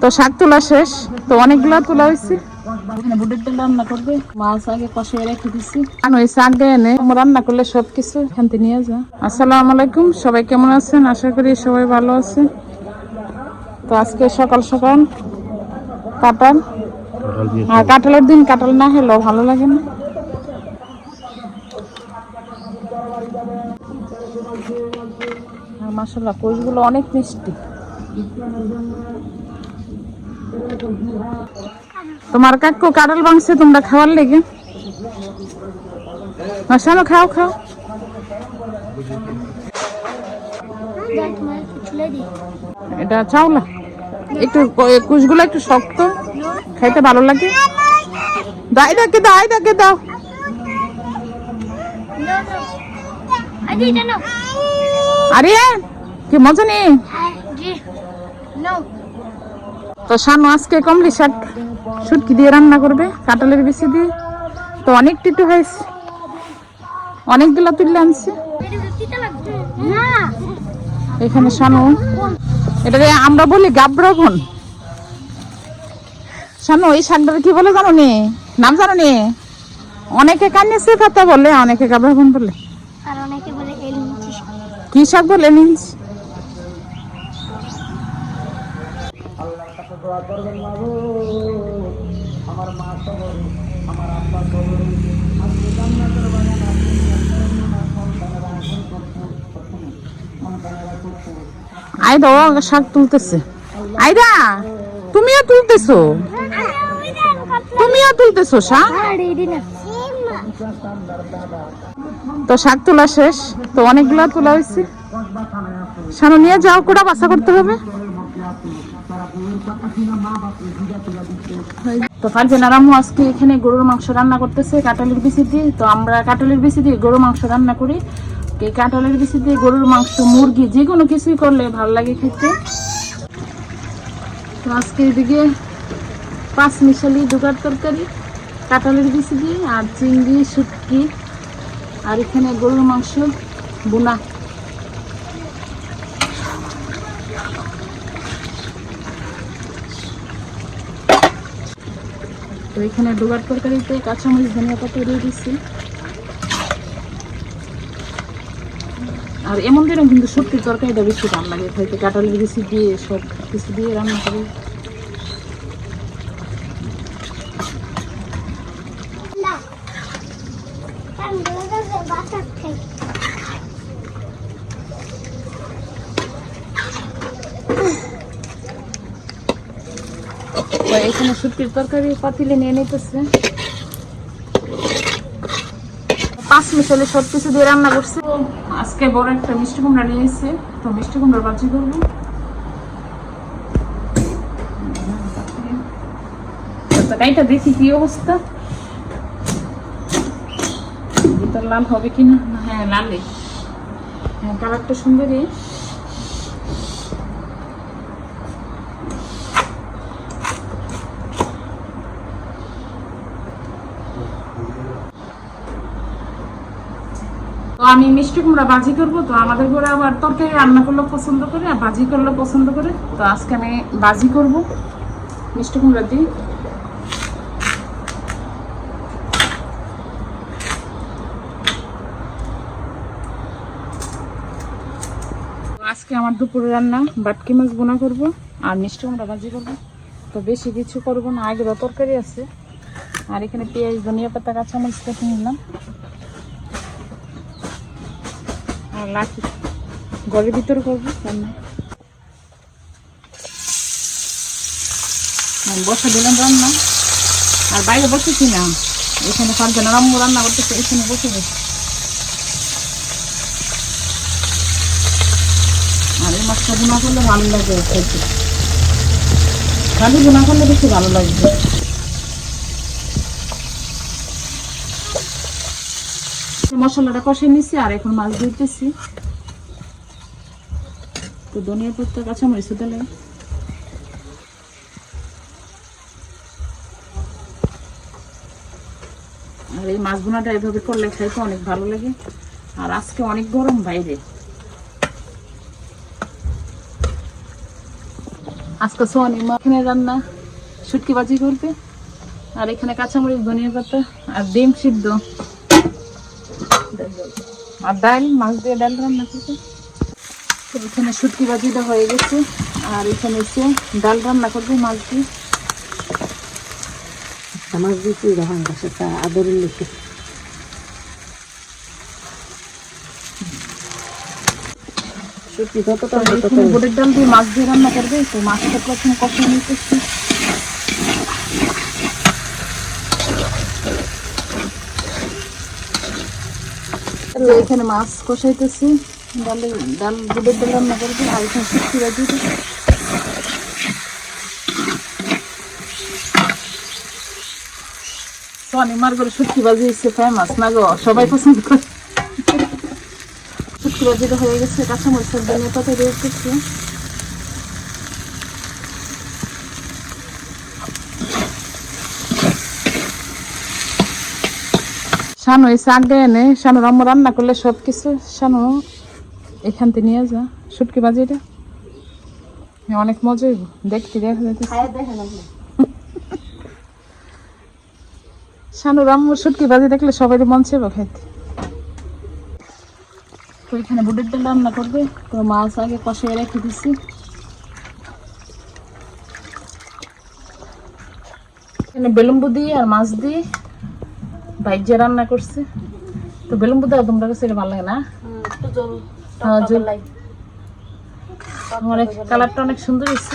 তো শাক তোলা শেষ। তো অনেকগুলা তোলা হয়েছে। রান্না করবে। মাছ আগে কষে রেখে দিচ্ছি আর ওই শাক দিয়ে এনে রান্না করলে সবকিছু এখান থেকে নিয়ে যা আসসালামু আলাইকুম সবাই কেমন আছেন? আশা করি সবাই ভালো আছে তো আজকে সকাল সকাল কাটাল আর কাঁঠালের দিন কাঁঠাল না হলেও ভালো লাগে না। আর মাসাল্লাহ কোষগুলো অনেক মিষ্টি। তোমার কাকু কাঁঠাল ভাঙছে তোমরা খাওয়ার লেগে। মাসালো খাও খাও। এটা চাওলা একটু কুশগুলো একটু শক্ত, খাইতে ভালো লাগে। দাই দাকে দাই দাকে দাও আরে, কি মজা নেই. তো শানু আজকে কমলি শাক শুটকি দিয়ে রান্না করবে কাঁঠালের বেশি দিয়ে। তো অনেক টিটু হয়েছে। অনেকগুলো তুললে আনছে। এখানে শানু। এটা আমরা বলি গাবরগন শানু এই শাকটার কি বলে জানো নি? নাম জানো নি? অনেকে কান্যাসে পাতা বলে অনেকে গাবরগন বলে। আর অনেকে বলে কি শাক বলে নিস আইদা ও শাক তুলতেছে। আইদা তুমিও তুলতেছো? তুমিও তুলতেছো শাক? তো শাক তোলা শেষ, তো অনেকগুলা তোলা হয়েছে। সামনে নিয়ে যাও কোটা বাসা করতে হবে। তো ফারজানা রামু আজকে এখানে গরুর মাংস রান্না করতেছে, কাঁঠালের বিচি দিয়ে। তো আমরা কাঁঠালের বিচি দিয়ে গরুর মাংস রান্না করি। এই কাঁঠালের বিচি দিয়ে গরুর মাংস, মুরগি, যে কোনো কিছুই করলে ভালো লাগে খেতে। তো আজকে এদিকে পাঁচ মিশালি দুগার তরকারি, কাঁঠালের বিচি দিয়ে আর চিংড়ি, শুটকি। আর এখানে গরুর মাংস বোনা তো এখানে ডোবার তরকারিতে কাঁচামরিচ, ধনিয়া পাতা দিয়ে দিচ্ছি আর এমন দিনও কিন্তু সত্যি তরকারিটা বেশি দাম লাগে। হয়তো কাঁঠালের বেশি দিয়ে সব কিছু দিয়ে রান্না করি। তো এখানে শুটকির তরকারি পাতিলে নিয়ে নিতেছে। পাঁচ মিষ্টি নিয়ে দেখি কি অবস্থা। ভিতর লাল হবে কিনা? হ্যাঁ লালে হ্যাঁ কালারটা সুন্দরই। আমি মিষ্টি কুমড়া ভাজি করব, তো আমাদের ঘরে আবার তরকারি রান্না করলে পছন্দ করে, আর ভাজি করলে পছন্দ করে, তো আজকে আমি ভাজি করব মিষ্টি কুমড়া তো আজকে আমার দুপুরে রান্না, বাটকি মাছ বোনা করব, আর মিষ্টি কুমড়া ভাজি করব। তো বেশি কিছু করব না আগে তরকারি আছে। আর এখানে পেঁয়াজ, ধনিয়া পাতা, কাঁচামরিচ কেটে নিলাম। ঘরের ভিতরে করব বসে দিলাম রান্না, আর বাইরে বসেছি না। এখানে ফারজানা রাম্মু রান্না করতেছে, এখানে বসে গেছি আর এই মাছটা বোনা করলে ভালো লাগে খালি বোনা করলে বেশি ভালো লাগবে। মশলাটা কষে নিছি আর এখন মাছ দিতেছি তো ধনিয়া পাতা কাঁচামরিচ দিলে আর এই মাছ বোনাটা এভাবে করলে খাইতে অনেক ভালো লাগে। আর আজকে অনেক গরম বাইরে। আজকে সোয়ানি মা এখানে রান্না, শুটকি বাজি করবে। আর এখানে কাঁচামরিচ, ধনিয়া পাতা আর ডিম সিদ্ধ। আর ডাল মাছ দিয়ে ডাল রান্না করবে তো এখানে শুটকি বাজিটা হয়ে গেছে আর এখানে হচ্ছে ডাল রান্না করবে মাছ দিয়ে। সেটা আদরের লিখে। তো ডাল দিয়ে মাছ দিয়ে রান্না করবে তো মাছটা প্রথম কষিয়ে নিতেছি তো এখানে মাছ কষাইতেছি। ডালে, ডাল বুটের ডাল রান্না করবে, আর এখানে সোয়ানি মার করে শুটকি বাজি হচ্ছে ফেমাস না গো, সবাই পছন্দ করে। শুটকি বাজিটা হয়ে গেছে, কাঁচামরিচের ধনিয়া পাতা দিয়ে শানু এই শাক দিয়ে এনে শানুর আম্মু রান্না করলে সব কিছু শানু এখান থেকে নিয়ে যা। শুটকি বাজিটা অনেক মজা হইব। দেখতে দেখা যাইতেছে। শানুর আম্মুর শুটকি বাজি দেখলে সবাই মন চাইব খাইতে। তো এখানে বুটের ডাল রান্না করবে। তো মাছ আগে কষিয়ে রেখে দিচ্ছি এখানে বেলুম্বু দিয়ে আর মাছ দিয়ে ভাইজে রান্না করছে তো বেলুম বুধ তোমরা কাছে এটা ভালো লাগে না? হ্যাঁ অনেক কালারটা অনেক সুন্দর হয়েছে।